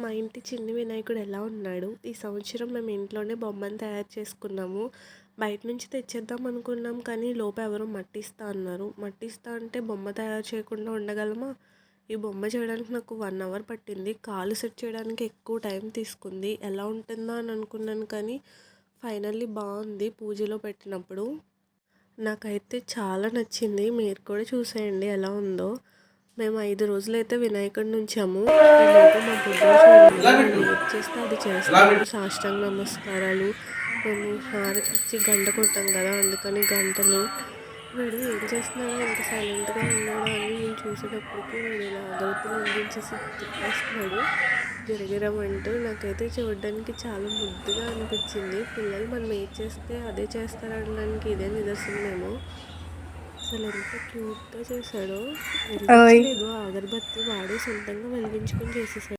మా ఇంటి చిన్ని వినాయకుడు ఎలా ఉన్నాడు? ఈ సంవత్సరం మేము ఇంట్లోనే బొమ్మను తయారు చేసుకున్నాము. బయట నుంచి తెచ్చేద్దాం అనుకున్నాం కానీ లోప ఎవరో మట్టిస్తా అన్నారు. మట్టిస్తా అంటే బొమ్మ తయారు చేయకుండా ఉండగలమా? ఈ బొమ్మ చేయడానికి నాకు వన్ అవర్ పట్టింది. కాలు సెట్ చేయడానికి ఎక్కువ టైం తీసుకుంది. ఎలా ఉంటుందా అని అనుకున్నాను కానీ ఫైనల్లీ బాగుంది పూజలో పెట్టినప్పుడు. నాకైతే చాలా నచ్చింది. మీరు కూడా చూసేయండి ఎలా ఉందో. మేము ఐదు రోజులైతే వినాయకుడిని ఉంచాము మా బుద్ధి చేస్తే అది చేస్తాము సాష్టాంగ నమస్కారాలు. మేము హారతి ఇచ్చి గంట కొట్టాం కదా అందుకని గంటలు. వీడు ఏం చేస్తున్నాడో ఇంత సైలెంట్గా ఉన్నాడో అని నేను చూసేటప్పటికి వీడు ఇలా అగరత్తులు అందించేసి తిప్పేస్తున్నాడు గిరగిరమంటూ నాకైతే చూడడానికి చాలా ముద్దుగా అనిపించింది. పిల్లలు మనం ఏది చేస్తే అదే చేస్తారనడానికి ఇదే నిదర్శనమేమో. అసలు ఎంత క్యూట్గా చేశాడో. అగరబత్తి వాడే సొంతంగా వెలిగించుకొని చేసేసాడు.